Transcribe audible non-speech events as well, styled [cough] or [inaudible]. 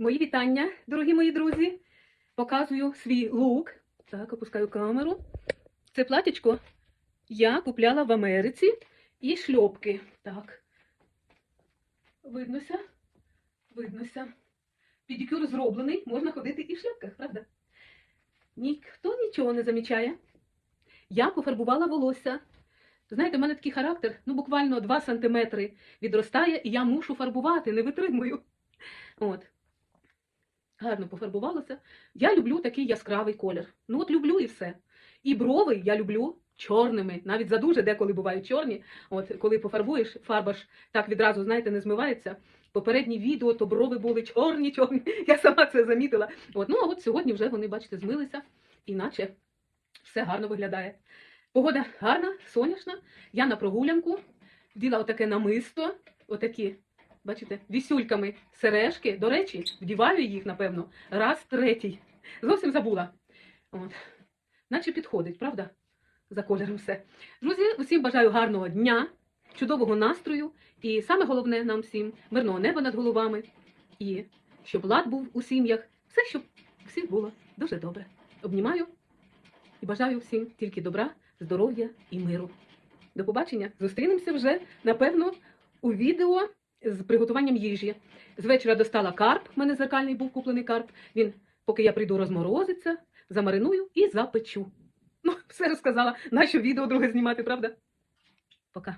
Мої вітання, дорогі мої друзі. Показую свій лук. Так, опускаю камеру. Це платічко я купляла в Америці і шльопки. Так. Виднося. Виднося. Педикюр зроблений, можна ходити і в шльопках, правда? Ніхто нічого не замічає. Я пофарбувала волосся. Знаєте, в мене такий характер, ну буквально 2 сантиметри відростає, і я мушу фарбувати, не витримую. От. Гарно пофарбувалося. Я люблю такий яскравий колір. Ну от люблю і все. І брови я люблю чорними, навіть задуже деколи бувають чорні. От коли пофарбуєш, фарба ж так відразу, знаєте, не змивається. Попередні відео, то брови були чорні, чорні. [laughs] Я сама це замітила. От, ну а от сьогодні вже вони, бачите, змилися, іначе все гарно виглядає. Погода гарна, сонячна. Я на прогулянку вділа отаке намисто, отакі, бачите, вісюльками сережки. До речі, вдіваю їх, напевно, раз третій. Зовсім забула. От. Наче підходить, правда? За кольором все. Друзі, усім бажаю гарного дня, чудового настрою і саме головне нам всім мирного неба над головами. І щоб лад був у сім'ях, все, щоб всіх було дуже добре. Обнімаю і бажаю всім тільки добра, здоров'я і миру. До побачення. Зустрінемося вже, напевно, у відео з приготуванням їжі. З вечора достала карп, в мене зеркальний був куплений карп. Він, поки я прийду, розморозиться, замариную і запечу. Ну, [laughs] все розказала. Нащо відео друге знімати, правда? Пока.